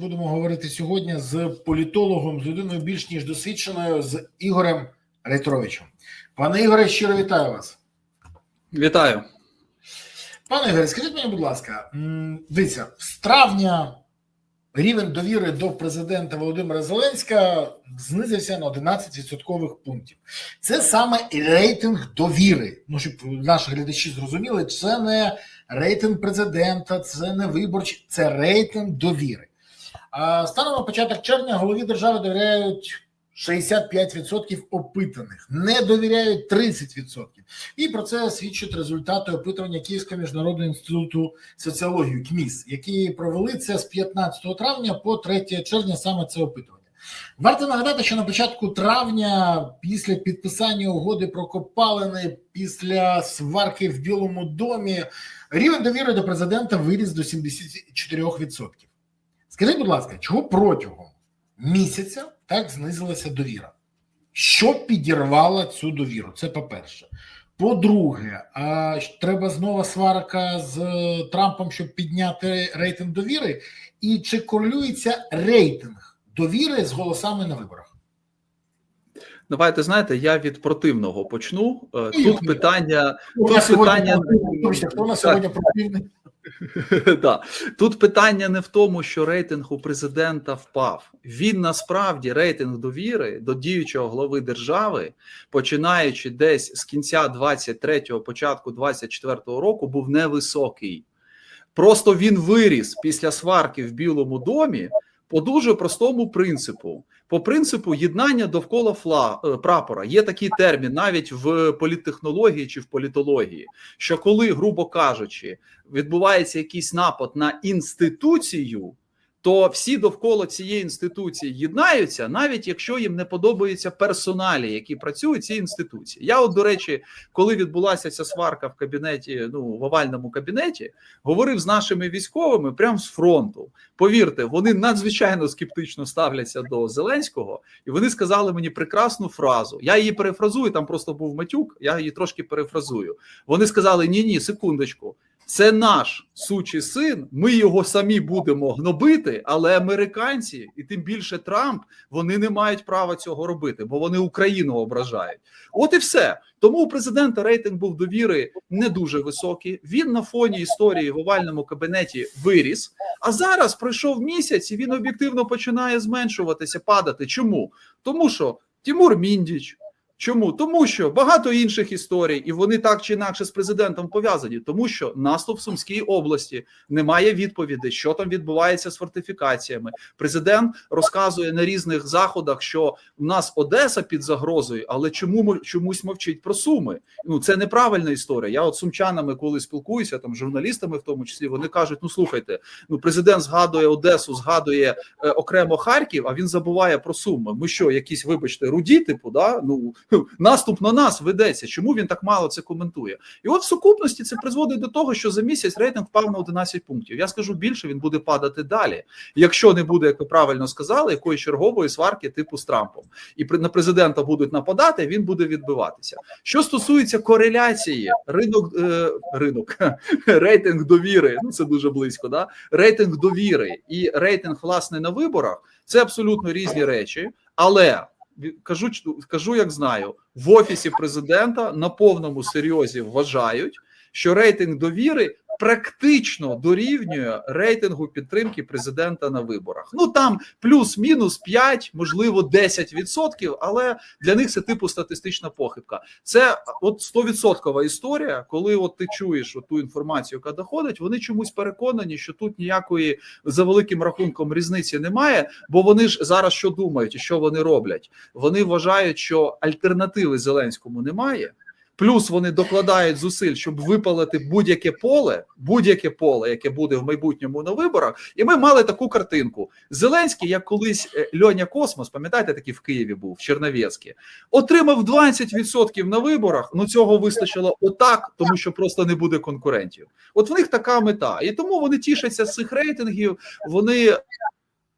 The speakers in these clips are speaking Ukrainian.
будемо говорити сьогодні з політологом, з людиною більш ніж досвідченою, з Ігорем Рейтеровичем. Пане Ігоре, щиро вітаю вас. Вітаю. Пане Ігоре, скажіть мені, будь ласка, дивіться, з травня рівень довіри до президента Володимира Зеленська знизився на 11 відсоткових пунктів. Це саме рейтинг довіри. Ну, щоб наші глядачі зрозуміли, це не рейтинг президента, це не виборчий, це рейтинг довіри. Станом на початок червня голові держави довіряють 65% опитаних, не довіряють 30%. І про це свідчать результати опитування Київського міжнародного інституту соціології КМІС, які провели це з 15 травня по 3 червня саме це опитування. Варто нагадати, що на початку травня, після підписання угоди про копалини, після сварки в Білому домі, рівень довіри до президента виріс до 74%. Скажіть, будь ласка, чого протягом місяця так знизилася довіра? Що підірвало цю довіру? Це по-перше. По-друге, а треба знову сварка з Трампом, щоб підняти рейтинг довіри, і чи корелюється рейтинг довіри з голосами на виборах? Давайте знаєте, я від противного почну. Е, Тут питання, тут питання, хто на сьогодні противний? да. тут питання не в тому, що рейтинг у президента впав. Він насправді рейтинг довіри до діючого глави держави, починаючи десь з кінця 23-го, початку 24-го року, був невисокий. Просто він виріс після сварки в Білому домі по дуже простому принципу. По принципу єднання довкола фла е, прапора. Є такий термін навіть в політтехнології чи в політології, що коли, грубо кажучи, відбувається якийсь напад на інституцію, то всі довкола цієї інституції єднаються, навіть якщо їм не подобаються персоналі, які працюють цій інституції. Я, от, до речі, коли відбулася ця сварка в кабінеті, ну в овальному кабінеті, говорив з нашими військовими прямо з фронту. Повірте, вони надзвичайно скептично ставляться до Зеленського, і вони сказали мені прекрасну фразу. Я її перефразую. Там просто був матюк. Я її трошки перефразую. Вони сказали: ні, ні, секундочку. Це наш сучий син. Ми його самі будемо гнобити, але американці, і тим більше Трамп, вони не мають права цього робити, бо вони Україну ображають. От і все. Тому у президента рейтинг був довіри не дуже високий. Він на фоні історії в овальному кабінеті виріс. А зараз пройшов місяць, і він об'єктивно починає зменшуватися, падати. Чому? Тому що Тимур Міндіч. Чому? Тому що багато інших історій, і вони так чи інакше з президентом пов'язані, тому що наступ в Сумській області немає відповіді, що там відбувається з фортифікаціями. Президент розказує на різних заходах, що у нас Одеса під загрозою, але чому чомусь мовчить про Суми? Ну це неправильна історія. Я от сумчанами, коли спілкуюся, там журналістами, в тому числі, вони кажуть: ну слухайте, ну президент згадує Одесу, згадує е, окремо Харків, а він забуває про Суми. Ми що, якісь, вибачте, руді, типу, да? ну наступ на нас ведеться. Чому він так мало це коментує? І от в сукупності це призводить до того, що за місяць рейтинг впав на 11 пунктів. Я скажу більше, він буде падати далі, якщо не буде, як ви правильно сказали, якоїсь чергової сварки типу з Трампом, і на президента будуть нападати, він буде відбиватися. Що стосується кореляції, ринок е, ринок рейтинг довіри. Ну це дуже близько. Да, рейтинг довіри і рейтинг власне на виборах це абсолютно різні речі, але. Кажу, кажу, як знаю, в офісі президента на повному серйозі вважають, що рейтинг довіри практично дорівнює рейтингу підтримки президента на виборах. Ну там плюс-мінус 5, можливо, 10%, але для них це типу статистична похибка. Це от 100% історія, коли от ти чуєш ту інформацію, яка доходить, вони чомусь переконані, що тут ніякої за великим рахунком різниці немає, бо вони ж зараз що думають і що вони роблять? Вони вважають, що альтернативи Зеленському немає. Плюс вони докладають зусиль, щоб випалити будь-яке поле, будь-яке поле, яке буде в майбутньому на виборах. І ми мали таку картинку. Зеленський, як колись е, Льоня Космос, пам'ятаєте, такий в Києві був, в Черновецьке, отримав 20% на виборах. Ну цього вистачило отак, тому що просто не буде конкурентів. От в них така мета, і тому вони тішаться з цих рейтингів. Вони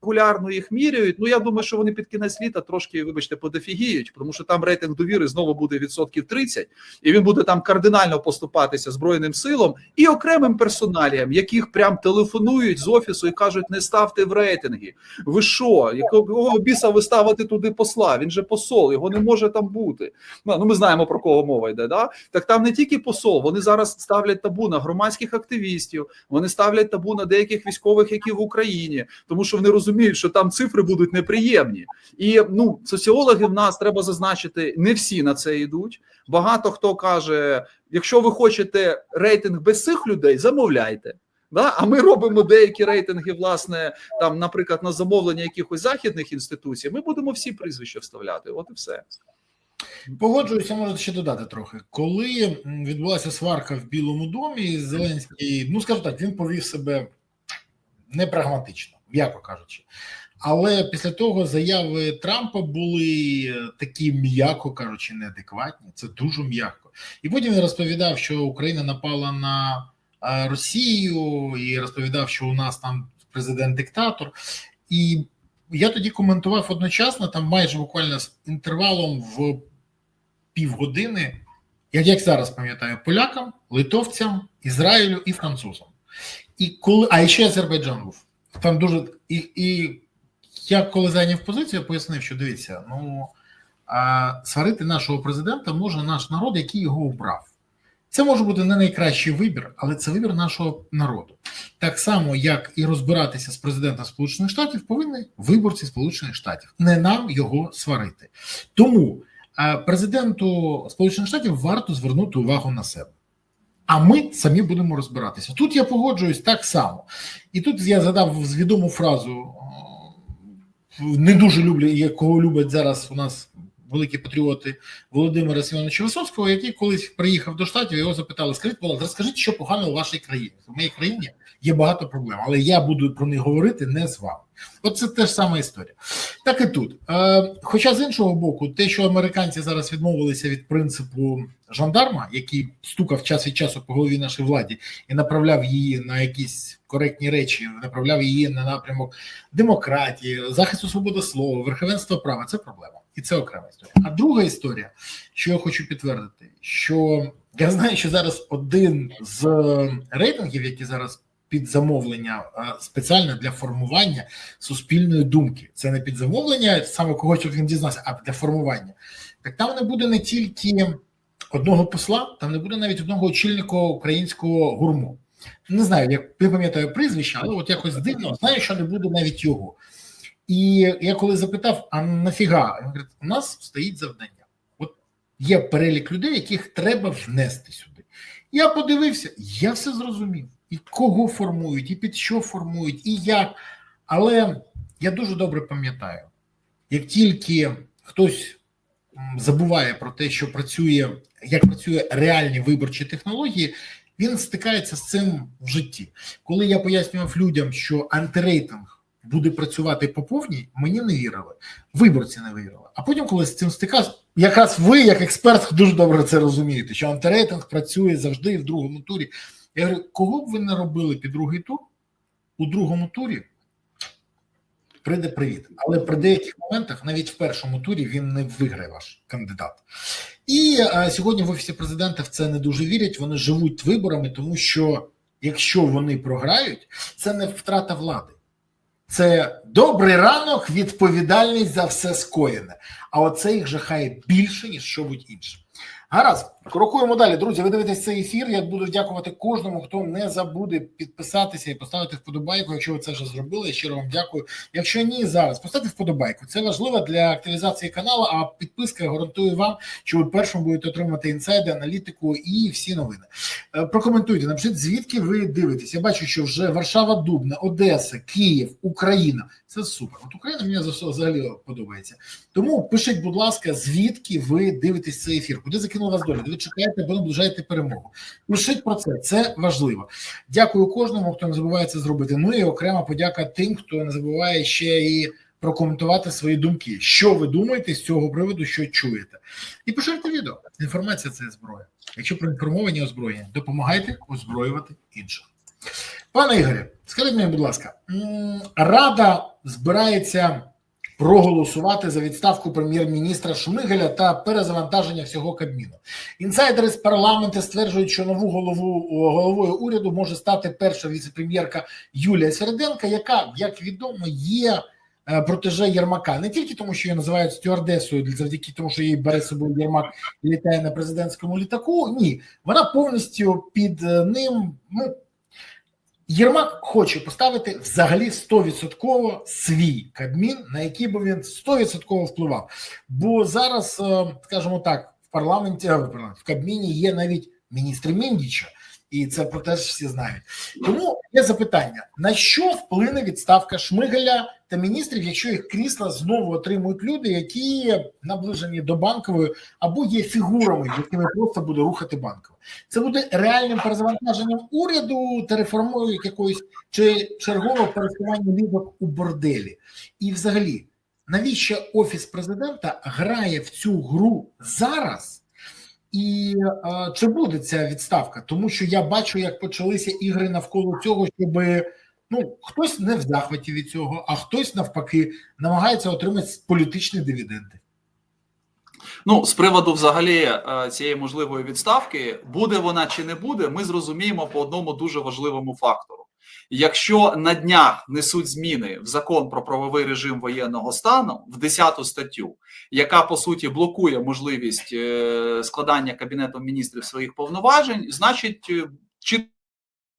регулярно їх міряють. Ну я думаю, що вони під кінець літа трошки, вибачте, подофігіють, тому що там рейтинг довіри знову буде відсотків 30, і він буде там кардинально поступатися збройним силам і окремим персоналіям, яких прям телефонують з офісу і кажуть: не ставте в рейтинги. Ви що? Якого біса ви ставите туди посла? Він же посол, його не може там бути. Ну ну, ми знаємо про кого мова йде. Да? Так там не тільки посол, вони зараз ставлять табу на громадських активістів, вони ставлять табу на деяких військових, які в Україні, тому що вони розуміють, що там цифри будуть неприємні. І ну соціологи в нас треба зазначити, не всі на це йдуть. Багато хто каже: якщо ви хочете рейтинг без цих людей, замовляйте. Да? А ми робимо деякі рейтинги, власне, там, наприклад, на замовлення якихось західних інституцій. Ми будемо всі прізвища вставляти. От і все. Погоджуюся, можете ще додати трохи. Коли відбулася сварка в Білому домі, Зеленський, ну скажу так, він повів себе непрагматично, м'яко кажучи. Але після того заяви Трампа були е, такі, м'яко кажучи, неадекватні. Це дуже м'яко. І потім він розповідав, що Україна напала на е, Росію, і розповідав, що у нас там президент-диктатор. І я тоді коментував одночасно, там майже буквально з інтервалом в півгодини, як, як зараз пам'ятаю, полякам, литовцям, Ізраїлю і французам. І коли, а ще Азербайджан був. Там дуже і, і я коли зайняв позицію, пояснив, що дивіться, ну а, сварити нашого президента може наш народ, який його обрав. Це може бути не найкращий вибір, але це вибір нашого народу. Так само, як і розбиратися з президентом Сполучених Штатів, повинні виборці Сполучених Штатів, не нам його сварити. Тому президенту Сполучених Штатів варто звернути увагу на себе. А ми самі будемо розбиратися. Тут я погоджуюсь так само. І тут я задав відому фразу: е, не дуже люблю, якого люблять зараз у нас великі патріоти Володимира Семеновича Висоцького, який колись приїхав до штатів, його запитали: скажіть, будь розкажіть, що погано у вашій країні. В моїй країні є багато проблем, але я буду про них говорити не з вами. От це теж сама історія. Так і тут. Е, хоча з іншого боку, те, що американці зараз відмовилися від принципу жандарма, який стукав час від часу по голові нашій владі і направляв її на якісь коректні речі, направляв її на напрямок демократії, захисту свободи слова, верховенства права, це проблема. І це окрема історія. А друга історія, що я хочу підтвердити, що я знаю, що зараз один з рейтингів, які зараз під замовлення спеціально для формування суспільної думки. Це не під замовлення, саме когось щоб він дізнався, а для формування. Так там не буде не тільки одного посла, там не буде навіть одного очільника українського гурму. Не знаю, як не пам'ятаю прізвище, але от якось дивно, знаю, що не буде навіть його. І я коли запитав, а нафіга? Він говорить, у нас стоїть завдання. От є перелік людей, яких треба внести сюди. Я подивився, я все зрозумів. І кого формують, і під що формують, і як. Але я дуже добре пам'ятаю, як тільки хтось забуває про те, що працює, як працює реальні виборчі технології, він стикається з цим в житті. Коли я пояснював людям, що антирейтинг буде працювати по повній, мені не вірили. Виборці не вірили. А потім, коли з цим стикався, якраз ви, як експерт, дуже добре це розумієте, що антирейтинг працює завжди в другому турі. Я говорю, кого б ви не робили під другий тур, у другому турі прийде привіт. Але при деяких моментах, навіть в першому турі, він не виграє ваш кандидат. І а, сьогодні в офісі президента в це не дуже вірять. Вони живуть виборами, тому що якщо вони програють, це не втрата влади. Це добрий ранок, відповідальність за все скоєне. А оце їх жахає більше, ніж що-будь інше. Гаразд, крокуємо далі. Друзі, ви дивитесь цей ефір. Я буду дякувати кожному, хто не забуде підписатися і поставити вподобайку. Якщо ви це вже зробили, я щиро вам дякую. Якщо ні, зараз поставте вподобайку. Це важливо для активізації каналу. А підписка гарантує вам, що ви першим будете отримати інсайди, аналітику і всі новини. Е, Прокоментуйте, напишіть, звідки ви дивитесь. Я бачу, що вже Варшава, Дубна, Одеса, Київ, Україна. Це супер. От Україна мені взагалі подобається. Тому пишіть, будь ласка, звідки ви дивитесь цей ефір, куди закинула вас доля, ви чекаєте, або наближаєте перемогу. Пишіть про це, це важливо. Дякую кожному, хто не забуває це зробити. Ну і окрема подяка тим, хто не забуває ще і прокоментувати свої думки. Що ви думаєте з цього приводу, що чуєте? І поширте відео. Інформація це зброя. Якщо проінформовані озброєння, допомагайте озброювати інших. Пане Ігорі, скажіть мені, будь ласка, Рада збирається проголосувати за відставку прем'єр-міністра Шмигаля та перезавантаження всього Кабміну. Інсайдери з парламенту стверджують, що нову голову головою уряду може стати перша віцепрем'єрка Юлія Середенка, яка, як відомо, є е, протеже Єрмака не тільки тому, що її називають стюардесою, завдяки тому, що її бере з собою Єрмак і літає на президентському літаку. Ні, вона повністю під е, ним. Ну Єрмак хоче поставити взагалі 100% свій кабмін, на який би він 100% впливав. Бо зараз, е, скажімо так, е, в парламенті, в кабміні є навіть міністр Міндіча, і це про те ж всі знають. Тому є запитання: на що вплине відставка Шмигаля та міністрів, якщо їх крісла знову отримують люди, які наближені до банкової або є фігурами, якими просто буде рухати банкова? Це буде реальним перезавантаженням уряду та реформою якоїсь чи чергове пересування лівок у борделі. І, взагалі, навіщо офіс президента грає в цю гру зараз? І е, чи буде ця відставка? Тому що я бачу, як почалися ігри навколо цього, щоб ну хтось не в захваті від цього, а хтось навпаки намагається отримати політичні дивіденди. Ну, з приводу взагалі е, цієї можливої відставки, буде вона чи не буде, ми зрозуміємо по одному дуже важливому фактору. Якщо на днях несуть зміни в закон про правовий режим воєнного стану в 10 статтю, яка по суті блокує можливість е, складання кабінетом міністрів своїх повноважень, значить е, чітко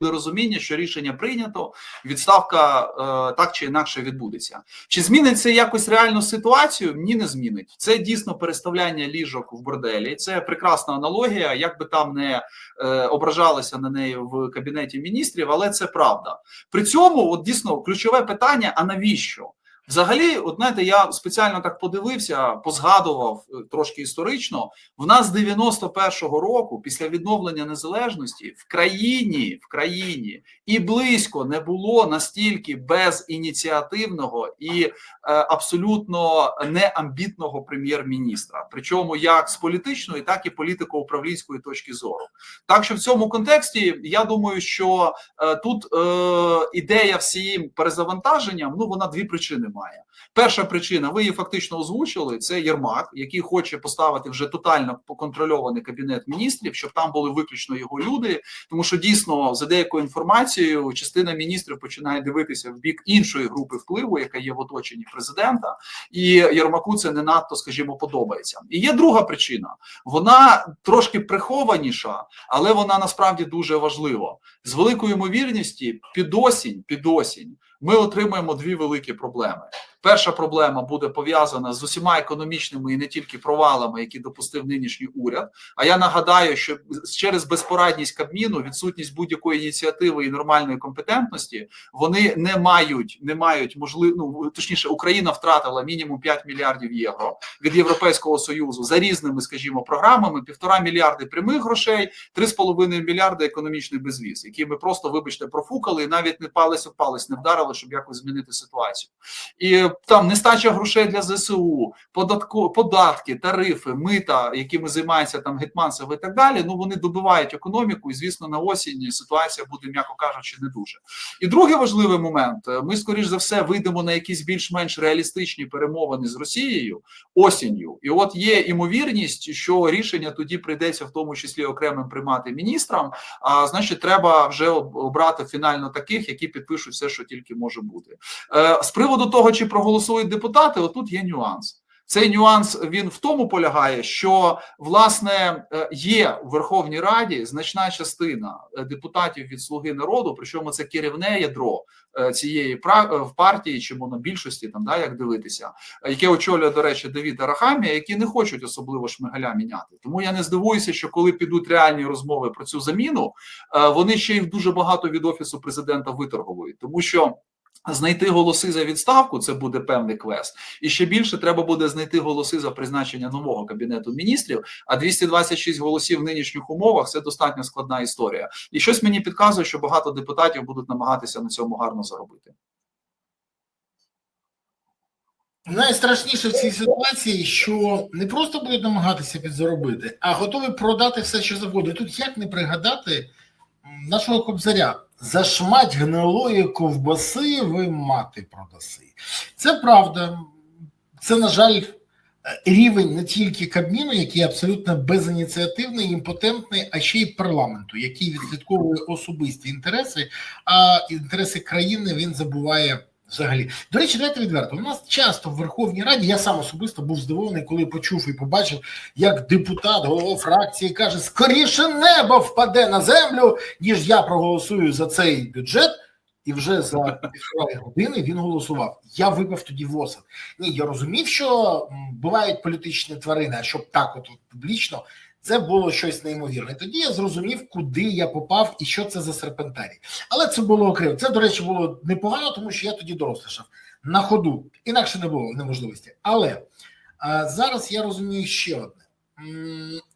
розуміння, що рішення прийнято, відставка е, так чи інакше відбудеться. Чи змінить це якось реальну ситуацію? Ні, не змінить. Це дійсно переставляння ліжок в борделі. Це прекрасна аналогія, як би там не е, ображалися на неї в кабінеті міністрів, але це правда. При цьому, от дійсно, ключове питання: а навіщо? Взагалі, от знаєте, я спеціально так подивився, позгадував е, трошки історично. В нас з 91-го року, після відновлення незалежності, в країні в країні і близько не було настільки безініціативного і е, абсолютно неамбітного прем'єр-міністра, причому як з політичної, так і політико-управлінської точки зору. Так що в цьому контексті я думаю, що е, тут е, ідея всім перезавантаженням, ну вона дві причини має. Перша причина, ви її фактично озвучили. Це Єрмак, який хоче поставити вже тотально поконтрольований кабінет міністрів, щоб там були виключно його люди. Тому що дійсно за деякою інформацією, частина міністрів починає дивитися в бік іншої групи впливу, яка є в оточенні президента, і Єрмаку це не надто, скажімо, подобається. І є друга причина. Вона трошки прихованіша, але вона насправді дуже важлива. З великою ймовірністю, під осінь, під осінь ми отримаємо дві великі проблеми. Перша проблема буде пов'язана з усіма економічними і не тільки провалами, які допустив нинішній уряд. А я нагадаю, що через безпорадність Кабміну, відсутність будь-якої ініціативи і нормальної компетентності, вони не мають не мають можливо, ну точніше, Україна втратила мінімум 5 мільярдів євро від Європейського союзу за різними, скажімо, програмами: півтора мільярди прямих грошей, 3,5 мільярди економічний безвіз, які ми просто, вибачте, профукали і навіть не палець палець не вдарили, щоб якось змінити ситуацію. І там нестача грошей для ЗСУ, податко, податки, тарифи, мита, якими займається там Гетманцев і так далі. Ну вони добивають економіку, і звісно, на осінь ситуація буде, м'яко кажучи, не дуже. І другий важливий момент: ми, скоріш за все, вийдемо на якісь більш-менш реалістичні перемовини з Росією осінню. І от є імовірність, що рішення тоді прийдеться в тому числі окремим приймати міністрам. А значить, треба вже обрати фінально таких, які підпишуть все, що тільки може бути. Е, з приводу того, чи проголосують депутати, отут є нюанс. Цей нюанс він в тому полягає, що власне е, є в Верховній Раді значна частина е, депутатів від Слуги народу, причому це керівне ядро цієї партії чи монобільшості, там да як дивитися, яке очолює до речі Давід Арахамія, які не хочуть особливо шмигаля міняти. Тому я не здивуюся, що коли підуть реальні розмови про цю заміну, вони ще й дуже багато від офісу президента виторговують, тому що. Знайти голоси за відставку це буде певний квест, і ще більше треба буде знайти голоси за призначення нового кабінету міністрів. А 226 голосів в нинішніх умовах це достатньо складна історія. І щось мені підказує, що багато депутатів будуть намагатися на цьому гарно заробити. Найстрашніше в цій ситуації, що не просто будуть намагатися підзаробити, а готові продати все, що завгодно. Тут як не пригадати нашого кобзаря. За шмать гнилої ковбаси ви мати продаси. Це правда. Це, на жаль, рівень не тільки Кабміну, який абсолютно безініціативний, імпотентний, а ще й парламенту, який відслідковує особисті інтереси, а інтереси країни він забуває. Взагалі, до речі, дайте відверто. У нас часто в Верховній Раді я сам особисто був здивований, коли почув і побачив, як депутат, голова фракції каже: скоріше небо впаде на землю, ніж я проголосую за цей бюджет. І вже за півтори години він голосував. Я випав тоді в осад. Ні, я розумів, що бувають політичні тварини, а щоб так, от, от публічно, це було щось неймовірне. Тоді я зрозумів, куди я попав і що це за серпентарій. Але це було окремо. Це, до речі, було непогано, тому що я тоді дорослішав на ходу. Інакше не було неможливості. Але а, зараз я розумію ще одне: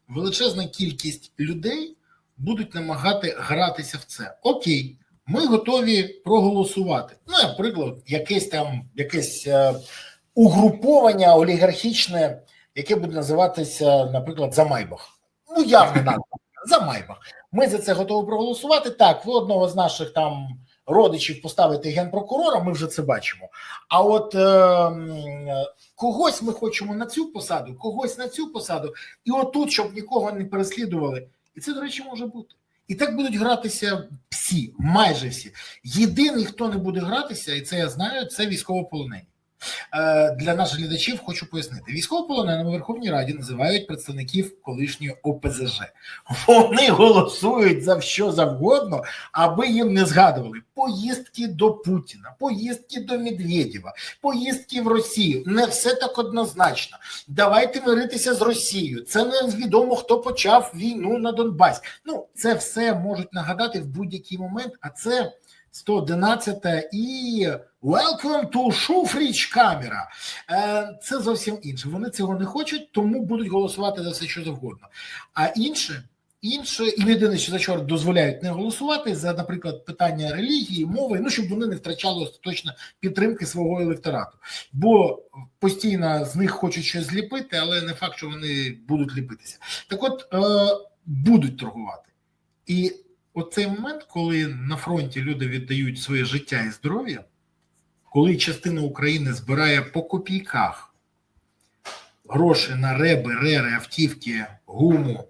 величезна кількість людей будуть намагати гратися в це. Окей. Ми готові проголосувати. Ну, наприклад, якесь там якесь е, угруповання олігархічне, яке буде називатися, наприклад, за Майбах. Ну, явно назва за Майбах. Ми за це готові проголосувати. Так, ви одного з наших там родичів поставите генпрокурора, ми вже це бачимо. А от е, когось ми хочемо на цю посаду, когось на цю посаду, і отут, щоб нікого не переслідували. І це, до речі, може бути. І так будуть гратися всі, майже всі. Єдиний, хто не буде гратися, і це я знаю, це військовополонені. Е, Для наших глядачів хочу пояснити: військовополоненими в Верховній Раді називають представників колишньої ОПЗЖ. Вони голосують за що завгодно, аби їм не згадували поїздки до Путіна, поїздки до Медведєва, поїздки в Росію. Не все так однозначно. Давайте миритися з Росією. Це невідомо, хто почав війну на Донбасі. Ну, це все можуть нагадати в будь-який момент, а це 111 і Welcome to Шуфріч камера. Це зовсім інше. Вони цього не хочуть, тому будуть голосувати за все, що завгодно. А інше, інше, і єдине, що за що дозволяють не голосувати за, наприклад, питання релігії, мови, ну щоб вони не втрачали остаточно підтримки свого електорату. Бо постійно з них хочуть щось зліпити, але не факт, що вони будуть ліпитися. Так от е, будуть торгувати. І оцей момент, коли на фронті люди віддають своє життя і здоров'я, коли частина України збирає по копійках гроші на реби, рери, автівки, гуму,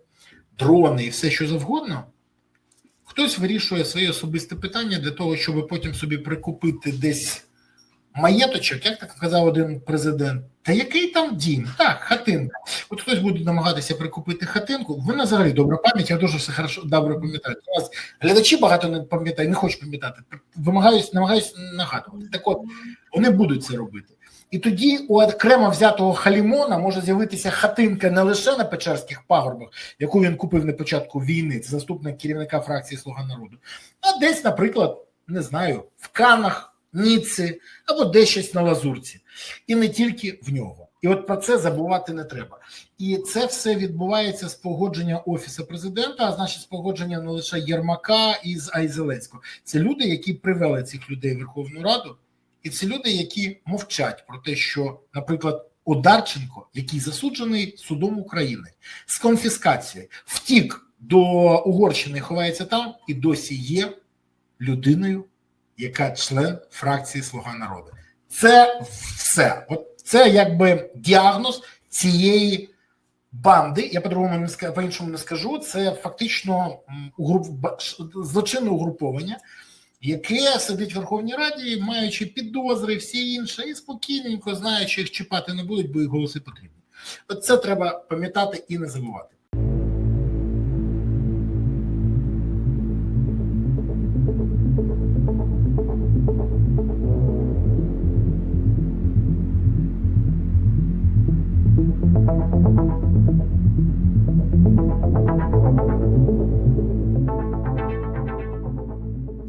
дрони і все, що завгодно, хтось вирішує своє особисте питання для того, щоб потім собі прикупити десь маєточок, як так казав один президент. Та який там дім? Так, хатинка. От хтось буде намагатися прикупити хатинку. В мене взагалі добра пам'ять, я дуже все хорошо добре пам'ятаю. У нас глядачі багато не пам'ятають, не хочуть пам'ятати. Вимагаюсь, намагаюсь нагадувати. Так от вони будуть це робити. І тоді у окремо взятого халімона може з'явитися хатинка не лише на Печерських пагорбах, яку він купив на початку війни, це заступник керівника фракції Слуга народу, а десь, наприклад, не знаю, в Канах, Ніцці або десь щось на Лазурці. І не тільки в нього. І от про це забувати не треба. І це все відбувається з погодження офісу президента, а значить, з погодження не лише Єрмака і з Айзеленського. Це люди, які привели цих людей в Верховну Раду, і це люди, які мовчать про те, що, наприклад, Одарченко, який засуджений судом України з конфіскацією, втік до Угорщини, ховається там і досі є людиною, яка член фракції Слуга народу. Це все. От це якби діагноз цієї банди. Я по-другому не по-іншому не скажу. Це фактично злочинне угруповання, яке сидить в Верховній Раді, маючи підозри, всі інше, і спокійненько знаючи, їх чіпати не будуть, бо їх голоси потрібні. От це треба пам'ятати і не забувати.